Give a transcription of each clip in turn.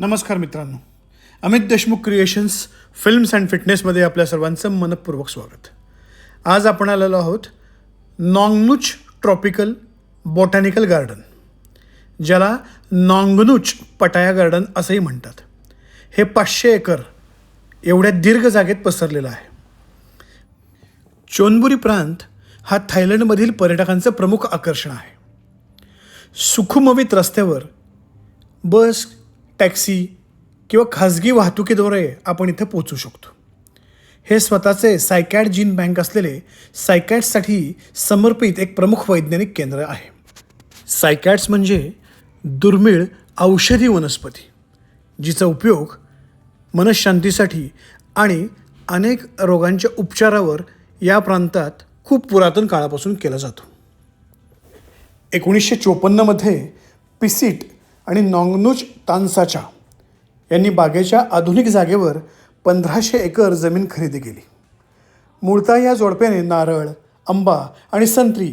नमस्कार मित्रांनो. Amit Deshmukh creations films and फिटनेसमध्ये आपल्या सर्वांचं मनपूर्वक स्वागत. आज आपण आलेलो आहोत नॉंगनुच ट्रॉपिकल बॉटॅनिकल गार्डन ज्याला नॉंगनुच पटाया गार्डन असंही म्हणतात. हे पाचशे एकर एवढ्या दीर्घ जागेत पसरलेलं आहे. चोनबुरी प्रांत हा थायलंडमधील पर्यटकांचं प्रमुख आकर्षण आहे. सुखुमवित रस्त्यावर बस टॅक्सी किंवा खाजगी वाहतुकीद्वारे आपण इथं पोचू शकतो. हे स्वतःचे सायकॅट जीन बँक असलेले सायकॅट्ससाठी समर्पित एक प्रमुख वैज्ञानिक केंद्र आहे. सायकॅट्स म्हणजे दुर्मिळ औषधी वनस्पती जिचा उपयोग मनशांतीसाठी आणि अनेक रोगांच्या उपचारावर या प्रांतात खूप पुरातन काळापासून केला जातो. एकोणीसशे चोपन्नमध्ये पिसिट आणि नॉंगनुच तानसाचा यांनी बागेच्या आधुनिक जागेवर पंधराशे एकर जमीन खरेदी केली. मूळतः या जोडप्याने नारळ आंबा आणि संत्री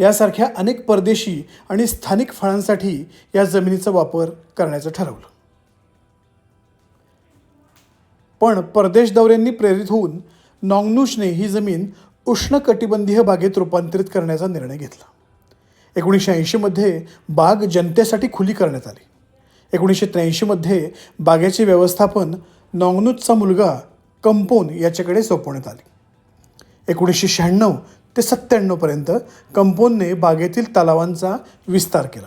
यासारख्या अनेक परदेशी आणि स्थानिक फळांसाठी या जमिनीचा वापर करण्याचं ठरवलं. पण परदेश दौऱ्यांनी प्रेरित होऊन नॉंगनुशने ही जमीन उष्णकटिबंधीय बागेत रूपांतरित करण्याचा निर्णय घेतला. एकोणीसशे ऐंशीमध्ये बाग जनतेसाठी खुली करण्यात आली. एकोणीसशे त्र्याऐंशीमध्ये बागेचे व्यवस्थापन नॉंगनुजचा मुलगा कंपोन याच्याकडे सोपवण्यात आले. एकोणीसशे शहाण्णव ते सत्त्याण्णवपर्यंत कंपोनने बागेतील तलावांचा विस्तार केला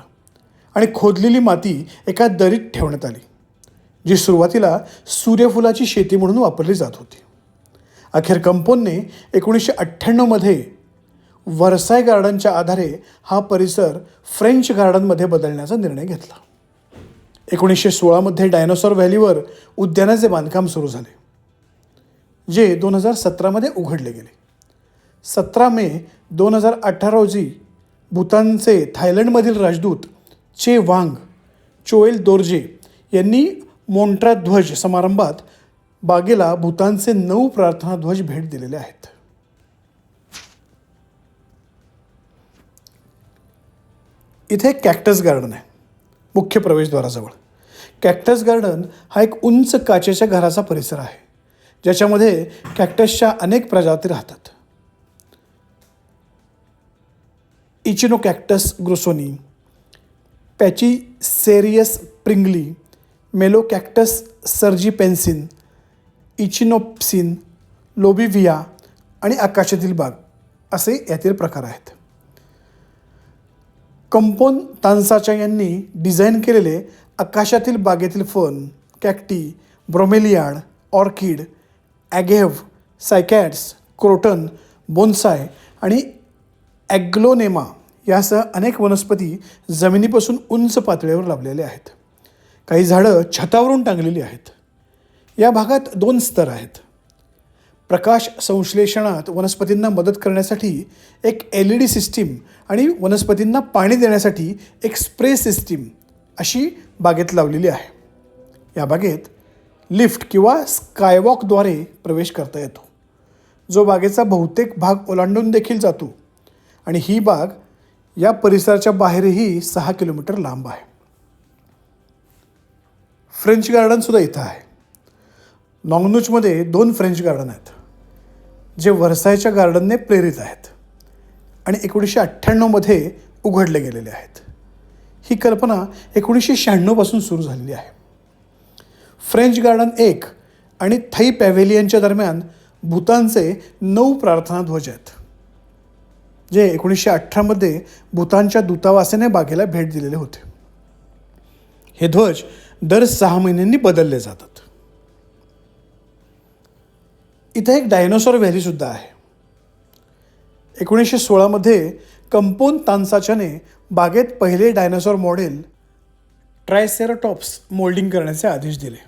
आणि खोदलेली माती एका दरीत ठेवण्यात आली जी सुरुवातीला सूर्यफुलाची शेती म्हणून वापरली जात होती. अखेर कंपोनने एकोणीसशे अठ्ठ्याण्णवमध्ये वरसाय गार्डनच्या आधारे हा परिसर फ्रेंच गार्डनमध्ये बदलण्याचा निर्णय घेतला. एकोणीसशे सोळामध्ये डायनोसॉर व्हॅलीवर उद्यानाचे बांधकाम सुरू झाले जे दोन हजार सतरामध्ये उघडले गेले. सतरा मे दोन हजार अठरा रोजी भूतानचे थायलंडमधील राजदूत चे वांग चोएल दोर्जे यांनी मोंट्रा ध्वज समारंभात बागेला भूतानचे नऊ प्रार्थना ध्वज भेट दिलेले आहेत. इथे कॅक्टस गार्डन आहे. मुख्य प्रवेशद्वाराजवळ. कॅक्टस गार्डन हा एक उंच काचेच्या घराचा परिसर आहे ज्याच्यामध्ये कॅक्टसच्या अनेक प्रजाती राहतात. इचिनो कॅक्टस ग्रुसोनी पॅची सेरियस प्रिंगली मेलो कॅक्टस सर्जी पेन्सिन इचिनोप्सिन लोबिव्हिया आणि आकाशातील बाग असे यातील प्रकार आहेत. कंपोन तानसाच्या यांनी डिझाईन केलेले आकाशातील बागेतील fern cacti bromeliad orchid agave cycads croton bonsai आणि ॲग्लोनेमा यासह अनेक वनस्पती जमिनीपासून उंच पातळीवर लाभलेले आहेत. काही झाडं छतावरून टांगलेली आहेत. या भागात दोन स्तर आहेत. प्रकाश संश्लेषणात वनस्पतींना मदत करण्यासाठी एक एल ई डी सिस्टीम आणि वनस्पतींना पाणी देण्यासाठी एक स्प्रे सिस्टीम अशी बागेत लावलेली आहे. या बागेत लिफ्ट किंवा स्कायवॉकद्वारे प्रवेश करता येतो. जो बागेचा बहुतेक भाग ओलांडून देखील जातो आणि ही बाग या परिसराच्या बाहेरही सहा किलोमीटर लांब आहे. फ्रेंच गार्डनसुद्धा इथं आहे. नॉंगनूचमध्ये दोन फ्रेंच गार्डन आहेत जे वर्सायच्या गार्डनने प्रेरित आहेत. आणि एकोणीसशे अठ्ठ्याण्णवमध्ये उघडले गेलेले आहेत. ही कल्पना एकोणीसशे शहाण्णवपासून सुरू झालेली आहे. फ्रेंच गार्डन एक आणि थई पॅव्हेलियनच्या दरम्यान भूतानचे नऊ प्रार्थना ध्वज आहेत जे एकोणीसशे अठरामध्ये भूतानच्या दूतावासाने बागेला भेट दिलेले होते. हे ध्वज दर सहा महिन्यांनी बदलले जातात. इथे एक डायनोसॉर व्हॅलीसुद्धा आहे. एकोणीसशे सोळामध्ये कंपोन तानसाच्याने बागेत पहिले डायनासॉर मॉडेल ट्रायसेराटॉप्स मोल्डिंग करण्याचे आदेश दिले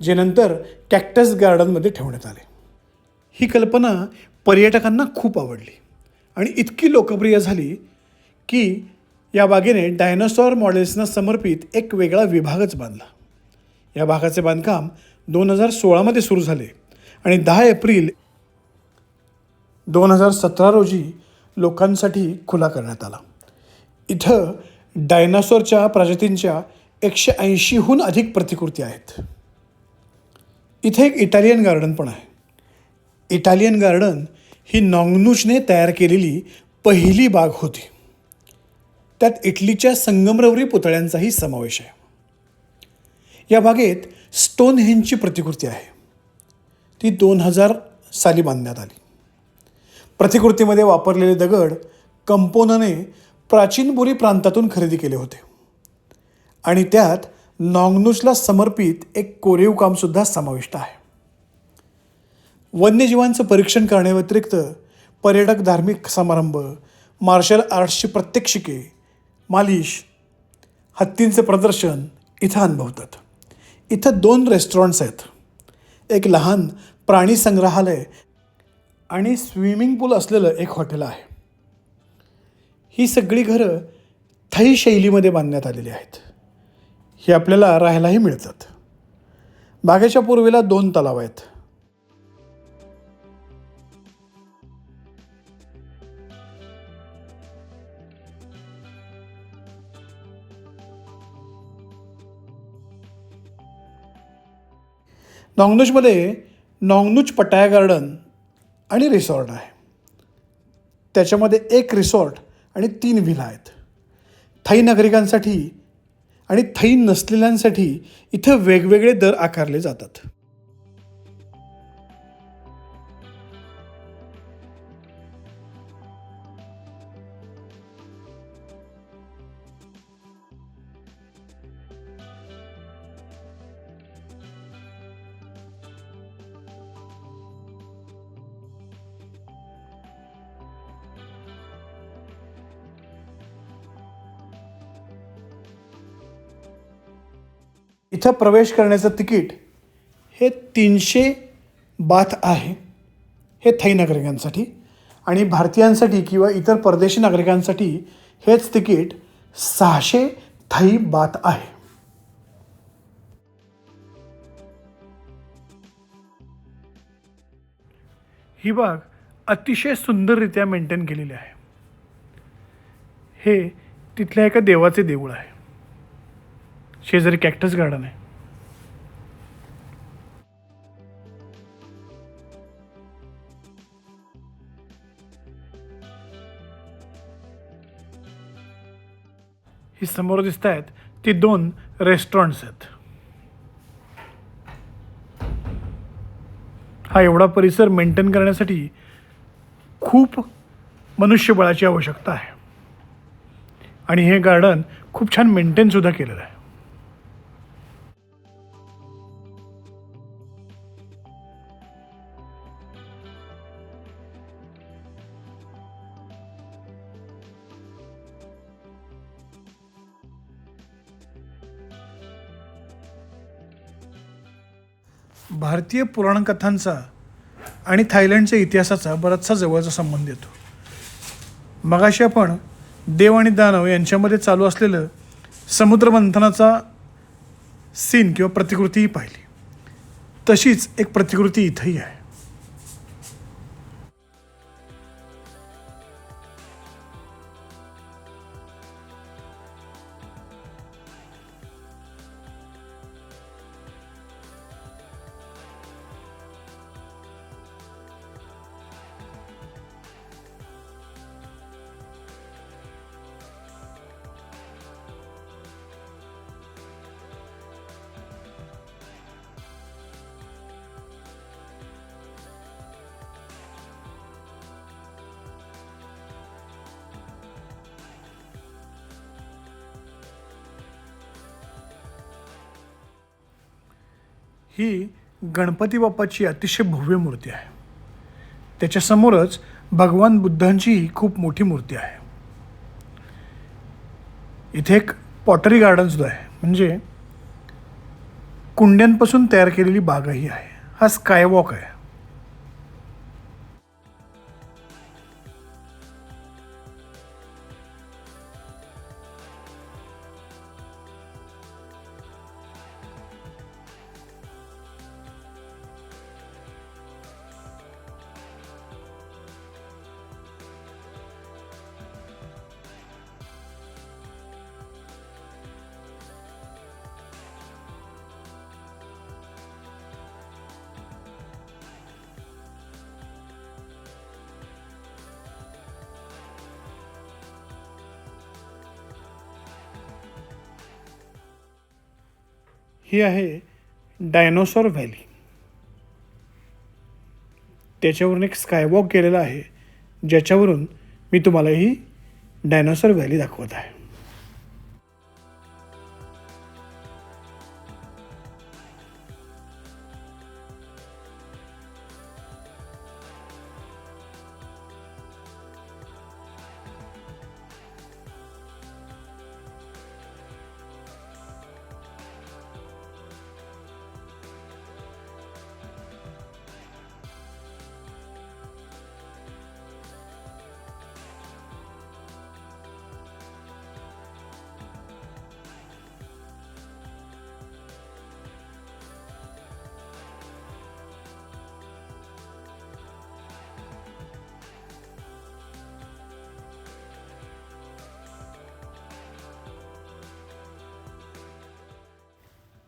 जे नंतर कॅक्टस गार्डनमध्ये ठेवण्यात आले. ही कल्पना पर्यटकांना खूप आवडली आणि इतकी लोकप्रिय झाली की या बागेने डायनोसॉर मॉडेल्सना समर्पित एक वेगळा विभागच बांधला. या भागाचे बांधकाम दोन हजार सोळामध्ये सुरू झाले आणि दहा एप्रिल दोन हजार सतरा रोजी लोकांसाठी खुला करण्यात आला. इथं डायनासोरच्या प्रजातींच्या एकशे ऐंशीहून अधिक प्रतिकृती आहेत. इथे एक इटालियन गार्डन पण आहे. इटालियन गार्डन ही नॉंगनुजने तयार केलेली पहिली बाग होती. त्यात इटलीच्या संगमरवरी पुतळ्यांचाही समावेश आहे. या बागेत स्टोनहेंजची प्रतिकृती आहे. ती दोन हजार साली बांधण्यात आली. प्रतिकृतीमध्ये वापरलेले दगड कंपोनने प्राचीन बुरी प्रांतातून खरेदी केले होते. आणि त्यात नॉंगनूचला समर्पित एक कोरीव कामसुद्धा समाविष्ट आहे. वन्यजीवांचं परीक्षण करण्याव्यतिरिक्त पर्यटक धार्मिक समारंभ मार्शल आर्ट्सची प्रत्यक्षिके मालिश हत्तींचे प्रदर्शन इथं अनुभवतात. इथं दोन रेस्टॉरंट्स आहेत. एक लहान प्राणी संग्रहालय आणि स्विमिंग पूल असलेलं एक हॉटेल आहे. ही सगळी घरं थै शैलीमध्ये बांधण्यात आलेली आहेत. ही आपल्याला राहायलाही मिळतात. बागेच्या पूर्वेला दोन तलाव आहेत. नॉंगनुजमध्ये नॉंगनुज पटाया गार्डन आणि रिसॉर्ट आहे. त्याच्यामध्ये एक रिसॉर्ट आणि तीन विला आहेत. थाई नागरिकांसाठी आणि थाई नसलेल्यांसाठी इथं वेगवेगळे दर आकारले जातात. इथं प्रवेश करण्याचं तिकीट हे तीनशे बाथ आहे हे थई नागरिकांसाठी. आणि भारतीयांसाठी किंवा इतर परदेशी नागरिकांसाठी हेच तिकीट सहाशे थई बाथ आहे. ही बाग अतिशय सुंदररित्या मेंटेन केलेली आहे. हे तिथल्या एका देवाचे देऊळ आहे. शेजारी कॅक्टस गार्डन आहे. ही समोर दिसत आहेत ती दोन रेस्टॉरंट्स आहेत. हा एवढा परिसर मेंटेन करण्यासाठी खूप मनुष्यबळाची आवश्यकता आहे. आणि हे गार्डन खूप छान मेंटेनसुद्धा केलेलं आहे. भारतीय पुराणकथांचा आणि थायलंडच्या इतिहासाचा बराचसा जवळचा संबंध येतो. मगाशी आपण देव आणि दानव यांच्यामध्ये चालू असलेलं समुद्रमंथनाचा सीन किंवा प्रतिकृतीही पाहिली. तशीच एक प्रतिकृती इथंही आहे. ही गणपती बाप्पाची अतिशय भव्य मूर्ती आहे. त्याच्यासमोरच भगवान बुद्धांची खूप मोठी मूर्ती आहे. इथे एक पॉटरी गार्डनसुद्धा आहे. म्हणजे कुंड्यांपासून तयार केलेली बागही आहे. हा स्कायवॉक आहे. ही आहे डायनोसॉर व्हॅली. त्याच्यावरून एक स्कायवॉक केलेला आहे ज्याच्यावरून मी तुम्हाला ही डायनोसॉर व्हॅली दाखवत आहे.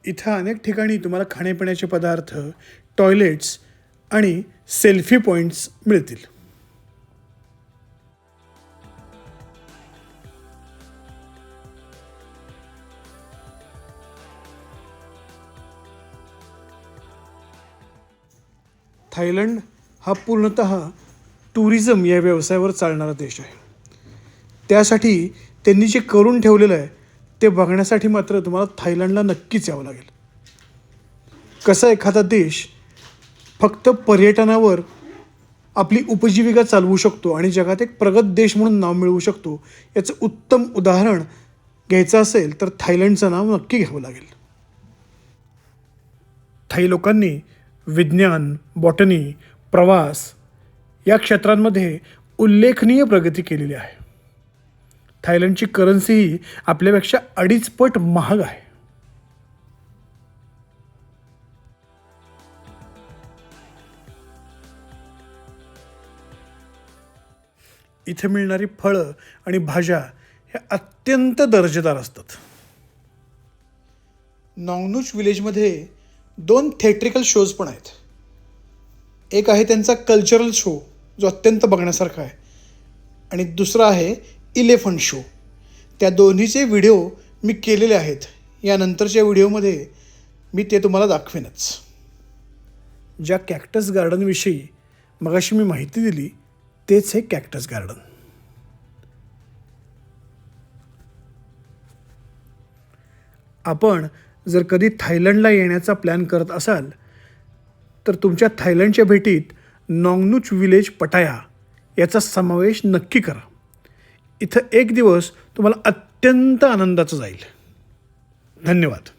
इथं अनेक ठिकाणी तुम्हाला खाण्यापिण्याचे पदार्थ टॉयलेट्स आणि सेल्फी पॉईंट्स मिळतील. थायलंड हा पूर्णत टुरिझम या व्यवसायावर चालणारा देश आहे. त्यासाठी त्यांनी जे करून ठेवलेलं आहे ते बघण्यासाठी मात्र तुम्हाला थायलंडला नक्कीच यावं लागेल. कसा एखादा देश फक्त पर्यटनावर आपली उपजीविका चालवू शकतो आणि जगात एक प्रगत देश म्हणून नाव मिळवू शकतो याचं उत्तम उदाहरण घ्यायचं असेल तर थायलंडचं नाव नक्की घ्यावं लागेल. थाई लोकांनी विज्ञान बॉटनी प्रवास या क्षेत्रांमध्ये उल्लेखनीय प्रगती केलेली आहे. थायलंडची करन्सी ही आपल्यापेक्षा अडीच पट महाग आहे. इथे मिळणारी फळं आणि भाज्या ह्या अत्यंत दर्जेदार असतात. नॉंगनुच विलेजमध्ये दोन थिएट्रिकल शोज पण आहेत. एक आहे त्यांचा कल्चरल शो जो अत्यंत बघण्यासारखा आहे. आणि दुसरा आहे इलेफंट शो. त्या दोन्हीचे व्हिडिओ मी केलेले आहेत. यानंतरच्या व्हिडिओमध्ये मी ते तुम्हाला दाखवेनच. ज्या कॅक्टस गार्डनविषयी मगाशी मी माहिती दिली तेच हे कॅक्टस गार्डन आपण जर कधी थायलंडला येण्याचा प्लॅन करत असाल तर तुमच्या थायलंडच्या भेटीत नॉंगनूच विलेज पटाया याचा समावेश नक्की करा. इथं एक दिवस तुम्हाला अत्यंत आनंदाचं जाईल. धन्यवाद.